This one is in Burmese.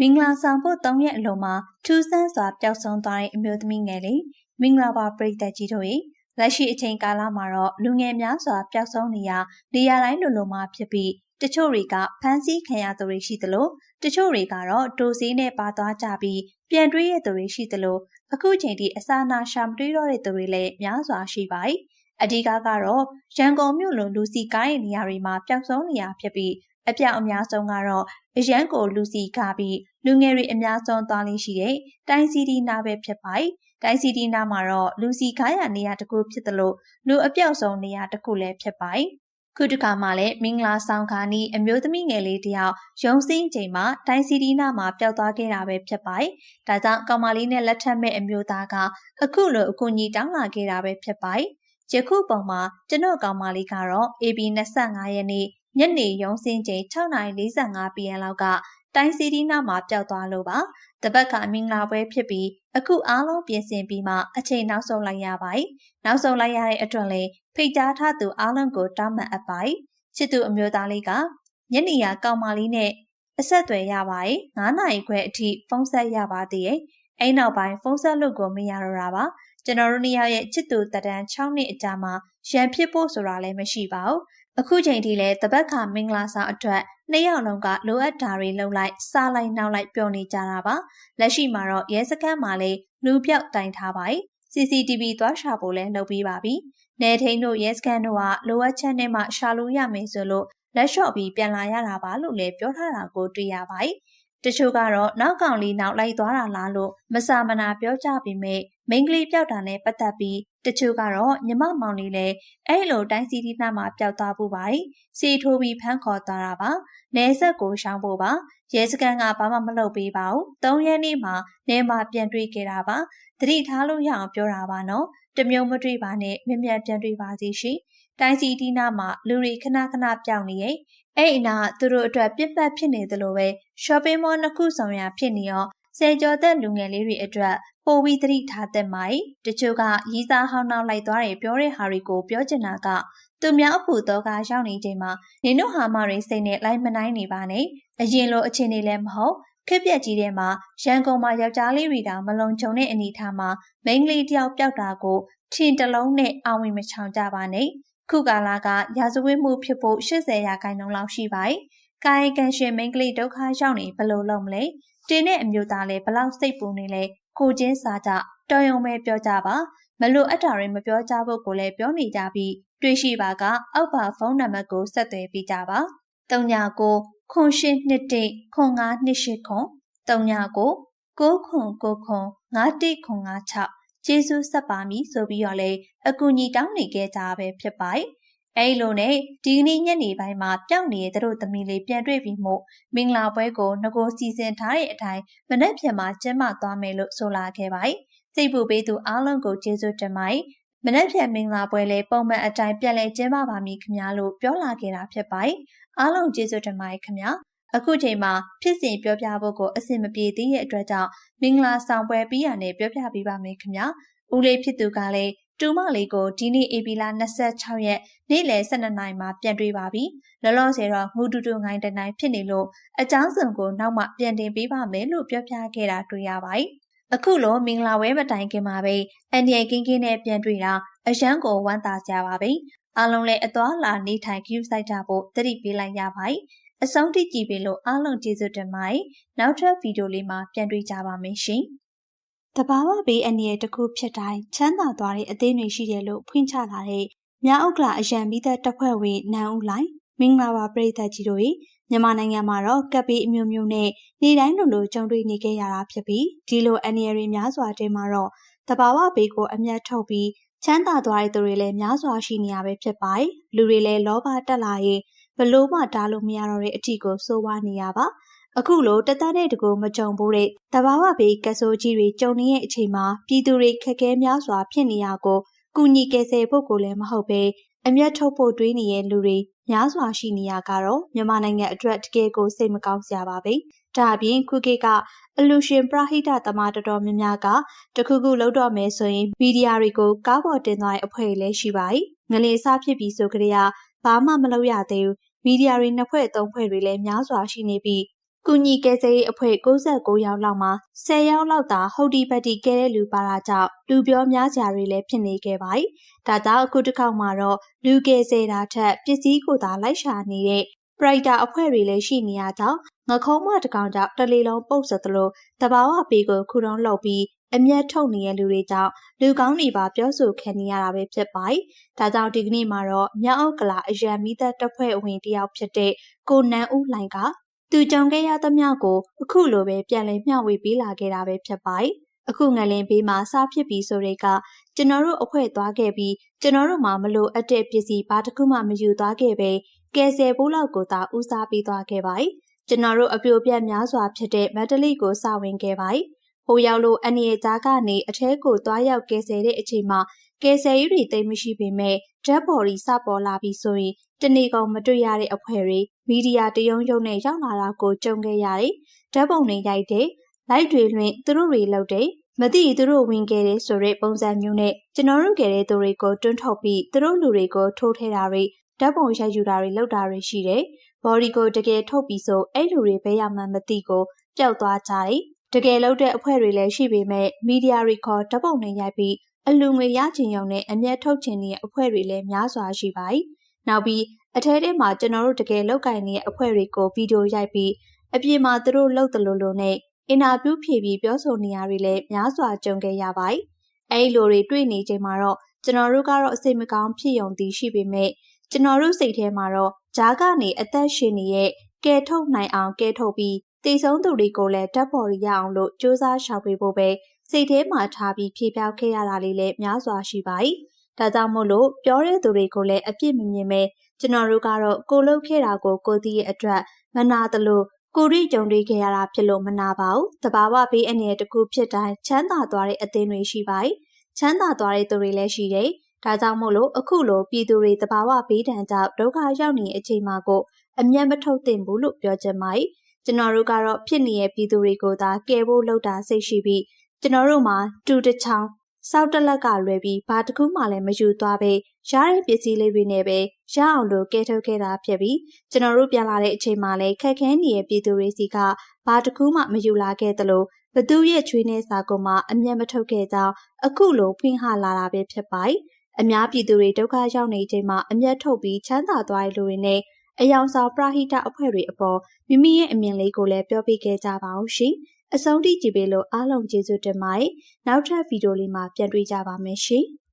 မင်္ဂလာဆောင်ဖို့၃ရက်အလိုမှာထူးဆန်းစွာပျောက်ဆုံးသွားတဲ့အမျိုးသမီးငယ်လေးမင်္ဂလာပါပရိသတ်ကြီးတို့၏လက်ရှိအချိန်ကာလမှာတော့လူငယ်များစွာပျောက်ဆုံးနေရနေရာတိုင်းလိုလိုမှာဖြစ်ပြီးတချို့တွေကဖမ်းဆီးခံရသူတွေရှိသလိုတချို့တွေကတော့ဒိုစည်းနဲ့ပါသွားကြပြီးပြန်တွေးရသူတွေရှိသလိုအခုချိန်ထိအစာနာရှာမတွေးတော့တဲ့သူတွေလည်းများစွာရှိပါ යි အဓိကကတော့ရန်ကုန်မြို့လိုလူစီကိုင်းနေရာတွေမှာပျောက်ဆုံးနေရဖြစ်ပြီး အပြောင်အများဆုံးကတော့အရန်ကိုလူစီကားပြီးလူငယ်တွေအများဆုံးသွားလေးရှိတဲ့တိုင်းစီဒီနာပဲဖြစ်ပါ යි တိုင်းစီဒီနာမှာတော့လူစီကားရနေရာတစ်ခုဖြစ်သလိုလူအပြောက်ဆုံးနေရာတစ်ခုလည်းဖြစ်ပါ යි ခုတခါမှလည်းမင်္ဂလာဆောင်ခါနီးအမျိုးသမီးငယ်လေးတယောက်ရုံစင်းချိန်မှာတိုင်းစီဒီနာမှာပျောက်သွားခဲ့တာပဲဖြစ်ပါ။ဒါကြောင့်ကောင်မလေးနဲ့လက်ထပ်မဲ့အမျိုးသားကအခုလိုအကူအညီတောင်းလာခဲ့တာပဲဖြစ်ပါ။ယခုပုံမှာကျွန်တော်ကောင်မလေးကတော့ AB 25ရက်နေ့ ညနေရုံးစင်းချိန်6:45 PM လောက်ကတိုင်းစီဒီနာမှာပျောက်သွားလို့ပါ။တပတ်ကမင်္ဂလာပွဲဖြစ်ပြီးအခုအားလုံးပြင်ဆင်ပြီးမှအချိန်နောက်ဆုံးလိုက်ရပါတယ်။နောက်ဆုံးလိုက်ရတဲ့အတွက်လည်းဖိတ်ကြားထားသူအားလုံးကိုတောင်းပန်အပ်ပါတယ်။ချစ်သူအမျိုးသားလေးကညနေရာကောင်မလေးနဲ့အဆက်အသွယ်ရပါတယ်။9နာရီခွဲအထိဖုန်းဆက်ရပါသေးတယ်။အဲ့နောက်ပိုင်းဖုန်းဆက်လို့ကိုမရတော့တာပါ။ကျွန်တော်တို့နှစ်ယောက်ရဲ့ချစ်သူတဒံ6နှစ်အကြာမှာရန်ဖြစ်ဖို့ဆိုတာလည်းမရှိပါဘူး အခုချိန်ထိလည်းတပတ်ခါမင်္ဂလာဆောင်အတွက်နှစ်ယောက်လုံးကလိုအပ်တာတွေလုပ်လိုက်စားလိုက်နောက်လိုက်ပျော်နေကြတာပါလက်ရှိမှာတော့ရဲစခန်းမှာလည်းလူပြောက်တိုင်ထားပါ යි CCTV သွားရှာဖို့လည်းလုပ်ပြီးပါပြီနေထိန်တို့ရဲစခန်းတို့ကလိုအပ်ချက်နဲ့မှရှာလို့ရမယ်ဆိုလို့လက်လျှော့ပြီးပြန်လာရတာပါလို့လည်းပြောထားတာကိုတွေ့ရပါ යි တချို့ကတော့နောက်ကောင်လေးနောက်လိုက်သွားတာလားလို့မစာမနာပြောကြပေမဲ့မိန်းကလေးပျောက်တာနဲ့ပတ်သက်ပြီးတချို့ကတော့ညီမမောင်လေးလည်းအဲ့လိုတိုင်းစီတီနာမှာပျောက်သွားဖို့ပါစီထိုးပြီးဖမ်းခေါ်သွားတာပါနေဆက်ကိုရှောင်းဖို့ပါရဲစခန်းကဘာမှမလုပ်ပေးပါဘူး၃ရက်နေ့မှာနေမှာပြန်တွေ့ခဲ့တာပါတတိထားလို့ရအောင်ပြောတာပါနော်တမျိုးမတွေ့ပါနဲ့မြ мян ပြန်တွေ့ပါစီရှိ တိုင်းစီတီနာမှာလူတွေခဏခဏပျောက်နေရဲ့အဲ့အနာသူတို့အတွက်ပြစ်ပတ်ဖြစ်နေသလိုပဲ shopping mall နှစ်ခုဆောင်ရဖြစ်နေရောဆယ်ကျော်သက်လူငယ်လေးတွေအတွက်ပိုပြီးသတိထားသင့်ပါ යි တချို့ကရီးစားဟောင်းနှောင်းလိုက်သွားတယ်ပြောတဲ့ဟာတွေကိုပြောချင်တာကသူများအဖို့တော့ကရောက်နေချိန်မှာနင်တို့ဟာမတွေစိတ်နဲ့လိုက်မနိုင်နေပါနဲ့အရင်လိုအခြေအနေလည်းမဟုတ်ခက်ပြက်ကြီးထဲမှာရန်ကုန်မှာယောက်ျားလေးတွေတောင်မလုံခြုံတဲ့အနေအထားမှာမိန်းကလေးတယောက်ပျောက်တာကိုထင်တလုံးနဲ့အဝင်မချောင်ကြပါနဲ့ ခုကာလကရာဇဝတ်မှုဖြစ်ဖို့80ရာခိုင်နှုန်းလောက်ရှိပါ යි ။ကာယကံရှင်မိန်းကလေးဒုက္ခရောက်နေဘယ်လိုလုပ်မလဲ။တင်းတဲ့အမျိုးသားလည်းဘလောက်စိတ်ပူနေလဲကိုချင်းစားကြတော်ရုံပဲပြောကြပါမလို့အတားတွေမပြောကြဖို့ကိုလည်းပြောနေကြပြီးတွေ့ရှိပါကအောက်ပါဖုန်းနံပါတ်ကိုဆက်သွယ်ပေးကြပါ39ခွန်ရှိနှစ်တိခွန်9နှစ်ရှိခွန်39 9ခွန်9ခွန်9တိခွန်96 ကျေးဇူးဆက်ပါမည်ဆိုပြီးတော့လည်းအကူအညီတောင်းနေခဲ့ကြပဲဖြစ်ပါတယ်။အဲဒီလိုနဲ့ဒီကနေ့ညနေပိုင်းမှာပျောက်နေတဲ့တို့သမီးလေးပြန်တွေ့ပြီးမှမင်္ဂလာပွဲကိုငကိုစီစဉ်ထားတဲ့အတိုင်းမနေ့ပြန်မှာကျင်းပသွားမယ်လို့ဆိုလာခဲ့ပါတယ်။စိတ်ပူပေးသူအားလုံးကိုကျေးဇူးတင်ပါတယ်။မနေ့ပြန်မင်္ဂလာပွဲလဲပုံမှန်အတိုင်းပြန်လဲကျင်းပပါမည်ခင်ဗျားလို့ပြောလာခဲ့တာဖြစ်ပါတယ်။အားလုံးကျေးဇူးတင်ပါတယ်ခင်ဗျာ။ အခုချိန်မှာဖြစ်စဉ်ပြောပြဖို့ကိုအဆင်မပြေသေးတဲ့အတွက်ကြောင့်မင်္ဂလာဆောင်ပွဲပြီးရနဲ့ပြောပြပေးပါမယ်ခင်ဗျာဦးလေးဖြစ်သူကလည်းတူမလေးကိုဒီနေ့ဧပြီလ26ရက်နေ့လယ်12နာရီမှာပြန်တွေ့ပါပြီ။လောလောဆယ်တော့ငူတူတူငိုင်းတနိုင်ဖြစ်နေလို့အကြောင်းစုံကိုနောက်မှပြန်တင်ပေးပါမယ်လို့ပြောပြခဲ့တာတွေ့ရပါတယ်။အခုလိုမင်္ဂလာဝဲမတိုင်ခင်မှာပဲအန်ဒီယကင်းကင်းနဲ့ပြန်တွေ့တာအရန်ကိုဝမ်းသာကြပါပြီ။အားလုံးလည်းအသွားလာနေထိုင်ကြည့်ဆိုင်ကြဖို့တတိပေးလိုက်ရပါတယ်။ အဆုံးထိကြည့်ပေးလို့အားလုံးကျေးဇူးတင်ပါတယ်။နောက်ထပ်ဗီဒီယိုလေးမှာပြန်တွေ့ကြပါမယ်ရှင်။တဘာဝဘေးအန္တရာယ်တစ်ခုဖြစ်တိုင်းချမ်းသာသွားတဲ့အသေးတွေရှိတယ်လို့ဖွင့်ချလာတဲ့မြအုပ်ကလာအရန်ပြီးသက်တပ်ဖွဲ့ဝင်နန်ဦးလိုင်းမင်္ဂလာပါပရိသတ်ကြီးတို့ရေမြန်မာနိုင်ငံမှာတော့ကပ်ဘေးအမျိုးမျိုးနဲ့နေတိုင်းလိုလိုကြုံတွေ့နေခဲ့ရတာဖြစ်ပြီးဒီလိုအန္တရာယ်တွေများစွာတဲမှာတော့တဘာဝဘေးကိုအမျက်ထုတ်ပြီးချမ်းသာသွားတဲ့သူတွေလည်းများစွာရှိနေရပဲဖြစ်ပါတယ်လူတွေလည်းလောဘတက်လာရင် ဘလို့မှတားလို့မရတော့တဲ့အထီကိုစိုးဝါနေရပါအခုလိုတသက်တဲ့တကူမကြုံဘူးတဲ့တဘာဝဘေးကဆိုးကြီးတွေကြုံနေတဲ့အချိန်မှာပြည်သူတွေခက်ခဲများစွာဖြစ်နေရကိုကုညီကယ်ဆယ်ဖို့ကိုလည်းမဟုတ်ပဲအမျက်ထုတ်ဖို့တွေးနေတဲ့လူတွေများစွာရှိနေရကတော့မြန်မာနိုင်ငံအတွက်တကယ်ကိုစိတ်မကောင်းစရာပါပဲ။ဒါအပြင်ခုခေတ်ကအလူရှင်ပရဟိတသမားတော်တော်များများကတခုခုလုပ်တော့မယ်ဆိုရင်မီဒီယာတွေကိုကားပေါ်တင်သွားတဲ့အဖွဲ့လည်းရှိပါ යි ။ငလင်စားဖြစ်ပြီးဆိုကြတဲ့ဘာမှမလုပ်ရသေးဘူး။ မီဒီယာတွေနှစ်ဖွဲ့သုံးဖွဲ့တွေလည်းများစွာရှိနေပြီးကုညီကယ်ဆယ်ရေးအဖွဲ့69ယောက်လောက်မှာ10ယောက်လောက်သာဟုတ်ဒီပတ်တီကဲတဲ့လူပါတာကြောင့်လူပြောများကြတွေလည်းဖြစ်နေခဲ့ပါတယ်။ဒါကြောင့်အခုတစ်ခေါက်မှာတော့လူကယ်ဆယ်တာထက်ပစ္စည်းကိုသာလိုက်ရှာနေတဲ့ပရိုက်တာအဖွဲ့တွေလည်းရှိနေရကြောင်းငခုံးမတကောင်ကြောင့်တလီလုံးပုတ်ဆက်သလိုတဘာဝပေးကိုခုတုံးလှုပ်ပြီး အမျက်ထုတ်နေတဲ့လူတွေကြောင့်လူကောင်းတွေပါပြောဆိုခံနေရတာပဲဖြစ်ပါတယ်။ဒါကြောင့်ဒီကနေ့မှာတော့မြောက်ဥက္ကလာအရန်မီသက်တပ်ဖွဲ့ဝင်တယောက်ဖြစ်တဲ့ကိုနန်းဦးလိုင်ကသူကြုံခဲ့ရသမျှကိုအခုလိုပဲပြန်လည်မျှဝေပေးလာခဲ့တာပဲဖြစ်ပါတယ်။အခုငလင်ဘေးမှာစားဖြစ်ပြီးဆိုတဲ့ကကျွန်တော်တို့အဖွဲ့သွားခဲ့ပြီးကျွန်တော်တို့မှမလို့အပ်တဲ့ပစ္စည်းဘာတစ်ခုမှမယူသွားခဲ့ပဲကယ်ဆယ်ဖို့လောက်ကိုသာဦးစားပေးသွားခဲ့ပါတယ်။ကျွန်တော်တို့အပြိုပြက်များစွာဖြစ်တဲ့မက်တလီကိုစဝင်ခဲ့ပါတယ်။ ဟိုရောက်လို့အနေအသားကနေအထဲကိုသွားရောက်ကယ်ဆယ်တဲ့အချိန်မှာကယ်ဆယ်ရေးတွေတိတ်မရှိပေမဲ့ဓာတ်ပေါ်ရီစပေါ်လာပြီးဆိုရင်တနေ့ကောင်မတွေ့ရတဲ့အဖွဲ့တွေမီဒီယာတယုံယုံနဲ့ရောက်လာတာကိုကြုံခဲ့ရတယ်။ဓာတ်ပုံတွေရိုက်တယ်။လိုက်တွေလွှင့်သူတို့တွေလောက်တယ်။မသိသူတို့ဝင်ခဲ့တယ်ဆိုတဲ့ပုံစံမျိုးနဲ့ကျွန်တော်တို့ခဲ့တဲ့သူတွေကိုတွန်းထုတ်ပြီးသူတို့လူတွေကိုထိုးထဲတာတွေဓာတ်ပုံရိုက်ယူတာတွေလုပ်တာတွေရှိတယ်။ဘော်ဒီကိုတကယ်ထုတ်ပြီးဆိုအဲ့လူတွေဘယ်ရမှမသိကိုပျောက်သွားကြတယ်။ တကယ်လို့တဲ့အဖွဲ့တွေလည်းရှိပေမဲ့မီဒီယာတွေခေါ်ဓာတ်ပုံတွေရိုက်ပြီးအလူငွေရချင်ရုံနဲ့အမျက်ထုတ်ချင်တဲ့အဖွဲ့တွေလည်းများစွာရှိပါတယ်။နောက်ပြီးအထဲထဲမှာကျွန်တော်တို့တကယ်လောက်ကင်နေတဲ့အဖွဲ့တွေကိုဗီဒီယိုရိုက်ပြီးအပြင်မှာသူတို့လှုပ်တယ်လို့လို့နဲ့အင်တာဗျူးဖြေပြီးပြောဆိုနေရတွေလည်းများစွာကြုံခဲ့ရပါတယ်။အဲဒီလိုတွေတွေ့နေချိန်မှာတော့ကျွန်တော်တို့ကတော့အစိတ်မကောင်းဖြစ်ုံတည်ရှိပေမဲ့ကျွန်တော်တို့စိတ်ထဲမှာတော့ဂျားကနေအသက်ရှင်နေတဲ့ကဲထုတ်နိုင်အောင်ကဲထုတ်ပြီး တည်ဆုံးသူတွေကိုလည်းဓာတ်ပေါ်ရအောင်လို့စ조사ရှာဖွေဖို့ပဲစိတ်ထဲမှာထားပြီးဖြေပြောက်ခဲ့ရတာလေးလည်းများစွာရှိပါတယ်။ဒါကြောင့်မို့လို့ပြောတဲ့သူတွေကိုလည်းအပြစ်မမြင်ပဲကျွန်တော်တို့ကတော့ကိုလုတ်ခဲ့တာကိုကိုသိရဲ့အတွက်မနာသလိုကိုရီကြုံတွေ့ခဲ့ရတာဖြစ်လို့မနာပါဘူး။တဘာဝဘေးအနေနဲ့တကူဖြစ်တိုင်းချမ်းသာသွားတဲ့အသင်းတွေရှိပါတယ်။ချမ်းသာသွားတဲ့သူတွေလည်းရှိတယ်။ဒါကြောင့်မို့လို့အခုလိုပြည်သူတွေတဘာဝဘေးဒဏ်ကြောင့်ဒုက္ခရောက်နေတဲ့အချိန်မှာကိုအမျက်မထုတ်သင့်ဘူးလို့ပြောချင်ပါတယ်။ ကျွန်တော်တို့ကတော့ဖြစ်နေတဲ့ပြည်သူတွေကိုသာကယ်ဖို့လုပ်တာစိတ်ရှိပြီးကျွန်တော်တို့မှာတူတချောင်းစောက်တလက်ကလွယ်ပြီးဘာတစ်ခုမှလည်းမယူသွားပဲရတဲ့ပစ္စည်းလေးတွေနဲ့ပဲရအောင်လို့ကဲထုတ်ခဲ့တာဖြစ်ပြီးကျွန်တော်တို့ပြန်လာတဲ့အချိန်မှာလည်းခက်ခဲနေတဲ့ပြည်သူတွေစီကဘာတစ်ခုမှမယူလာခဲ့သလိုဘသူရဲ့ချွေးနဲ့စာကုံမှာအမျက်မထုတ်ခဲ့ကြောင်းအခုလိုဖွင့်ဟလာတာပဲဖြစ်ပါတယ်။အများပြည်သူတွေဒုက္ခရောက်နေချိန်မှာအမျက်ထုတ်ပြီးချမ်းသာသွားတဲ့လူတွေနဲ့ အယောင်ဆောင်ပရာဟိတအဖွဲ့တွေအပေါ်မိမိရဲ့အမြင်လေးကိုလည်းပြောပြခဲ့ကြပါအောင်ရှင်။အဆုံးထိကြည့်ပေးလို့အားလုံးကျေးဇူးတင်ပါတယ်။နောက်ထပ်ဗီဒီယိုလေးမှာပြန်တွေ့ကြပါမယ်ရှင်။